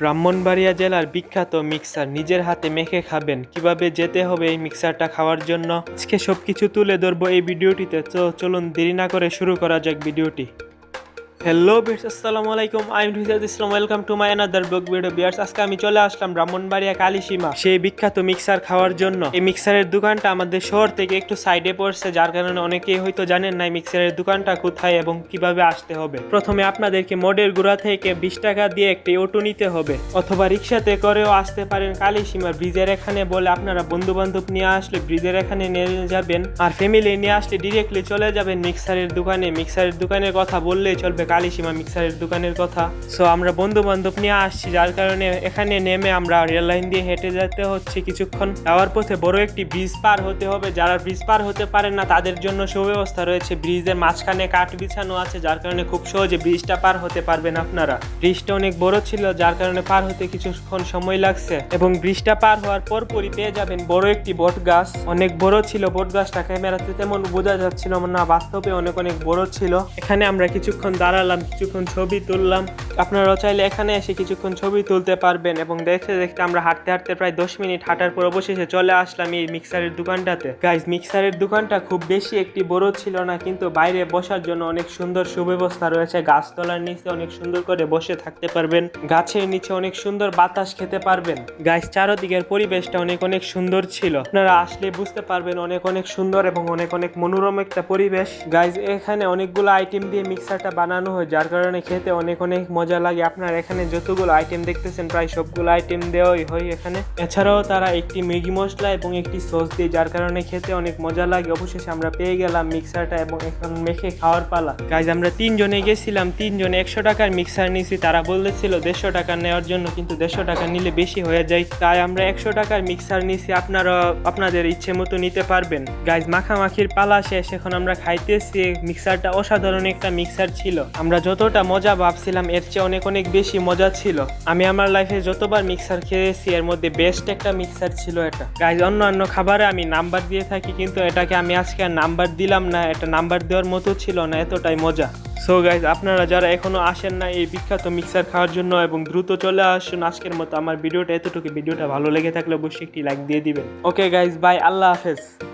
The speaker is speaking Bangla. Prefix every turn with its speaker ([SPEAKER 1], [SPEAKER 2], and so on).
[SPEAKER 1] ব্রাহ্মণবাড়িয়া জেলার বিখ্যাত মিক্সার নিজের হাতে মেখে খাবেন। কীভাবে যেতে হবে এই মিক্সারটা খাওয়ার জন্য? আজকে সবকিছু তুলে ধরবো এই ভিডিওটিতে। তো চলুন দেরি না করে শুরু করা যাক ভিডিওটি। হ্যালো বিয়ার্স আসসালামু আলাইকুম। I am Rizad Islam welcome to my another blog video viewers আজকে আমি চলে আসলাম ব্রাহ্মণবাড়িয়া কালীসীমা, সেই বিখ্যাত মিক্সার খাওয়ার জন্য। এই মিক্সারের দোকানটা আমাদের শহর থেকে একটু সাইডে পড়ছে, যার কারণে অনেকেই হয়তো জানেন না মিক্সারের দোকানটা কোথায় এবং কীভাবে আসতে হবে। প্রথমে আপনাদেরকে মোডের গুড়া থেকে বিশ টাকা দিয়ে একটি অটো নিতে হবে, অথবা রিক্সাতে করেও আসতে পারেন কালীসীমা ব্রিজের এখানে বলে আপনারা বন্ধু বান্ধব নিয়ে আসলে ব্রিজের এখানে নিয়ে যাবেন, আর ফ্যামিলি নিয়ে আসলে ডিরেক্টলি চলে যাবেন মিক্সারের দোকানে। মিক্সারের দোকানের কথা বললেই চলবে কালীসীমা মিক্সারের দোকানের কথা। সো আমরা বন্ধু বান্ধব নিয়ে আসছি, যার কারণে এখানে নেমে আমরা রেল লাইন দিয়ে হেঁটে যেতে হচ্ছে কিছুক্ষণ। যাওয়ার পথে বড় একটি ব্রিজ পার হতে হবে। যারা ব্রিজ পার হতে পারেন না, তাদের জন্য সুব্যবস্থা রয়েছে। ব্রিজের মাঝখানে কাঠ বিছানো আছে, যার কারণে খুব সহজে ব্রিজটা পার হতে পারবেন আপনারা। ব্রিজটা অনেক বড় ছিল, যার কারণে পার হতে কিছুক্ষণ সময় লাগছে। এবং ব্রিজটা পার হওয়ার পর পরই পেয়ে যাবেন বড় একটি বট গাছ। অনেক বড় ছিল বট গাছটা। ক্যামেরাতে তেমন বোঝা যাচ্ছিল না, বাস্তবে অনেক অনেক বড় ছিল। এখানে আমরা কিছুক্ষণ দাঁড়ালাম কিছুক্ষণ ছবি তুললাম আপনারাও চাইলে এখানে এসে কিছুক্ষণ ছবি তুলতে পারবেন এবং দেখতে দেখতে আমরা হাঁটতে হাঁটতে প্রায় দশ মিনিট হাঁটার পর অবশেষে চলে আসলাম এই মিক্সারের দোকানটাতে। গাইজ মিক্সারের দোকানটা খুব বেশি একটি বড় ছিল না, কিন্তু বাইরে বসার জন্য অনেক সুন্দর সুব্যবস্থা রয়েছে। গাছতলার নিচে অনেক সুন্দর করে বসে থাকতে পারবেন। গাছের নিচে অনেক সুন্দর বাতাস খেতে পারবেন। গাইজ চারদিকের পরিবেশটা অনেক অনেক সুন্দর ছিল। আপনারা আসলে বুঝতে পারবেন অনেক অনেক সুন্দর এবং অনেক অনেক মনোরম একটা পরিবেশ। গাইজ এখানে অনেকগুলো আইটেম দিয়ে মিক্সারটা বানানো হয়, যার কারণে খেতে অনেক অনেক মজা লাগে। আপনার এখানে যতগুলো আইটেম দেখতেছেন, প্রায় সবগুলো আইটেম দেওয়াই হয় এখানে। এছাড়াও তারা একটি ম্যাগি মশলা এবং একটি সস দিয়ে, যার কারণে খেতে অনেক মজা লাগে। অবশেষে আমরা পেয়ে গেলাম মিক্সারটা এবং এখন মেখে খাওয়ার পালা। গাইজ আমরা তিনজনে গেছিলাম, তিনজনে একশো টাকার মিক্সার নিয়েছি তারা বলেছিল দেড়শো টাকা নেওয়ার জন্য, কিন্তু দেড়শো টাকা নিলে বেশি হয়ে যায়। তাই আমরা একশো টাকার মিক্সার নিয়েছি আপনারা, আপনাদের ইচ্ছে মতো নিতে পারবেন। গাইজ মাখামাখির পালা শেষ। এখন আমরা খাইতেছি। মিক্সারটা অসাধারণ একটা মিক্সার ছিল। আমরা যতটা মজা ভাবছিলাম, এর চেয়ে অনেক অনেক বেশি মজা ছিল। আমি আমার লাইফে যতবার মিক্সার খেয়েছি, এর মধ্যে বেস্ট একটা মিক্সার ছিল এটা। গাইজ অন্য অন্য খাবারে আমি নাম্বার দিয়ে থাকি, কিন্তু এটাকে আমি আজকে আর নাম্বার দিলাম না, এটা নাম্বার দেওয়ার মতো ছিল না, এতটাই মজা। সো গাইজ আপনারা যারা এখনও আসেন না এই বিখ্যাত মিক্সার খাওয়ার জন্য এবং দ্রুত চলে আসুন আজকের মতো, আমার ভিডিওটা এতটুকু। ভিডিওটা ভালো লেগে থাকলে অবশ্যই একটি লাইক দিয়ে দিবেন। ওকে গাইজ বাই আল্লাহ হাফেজ।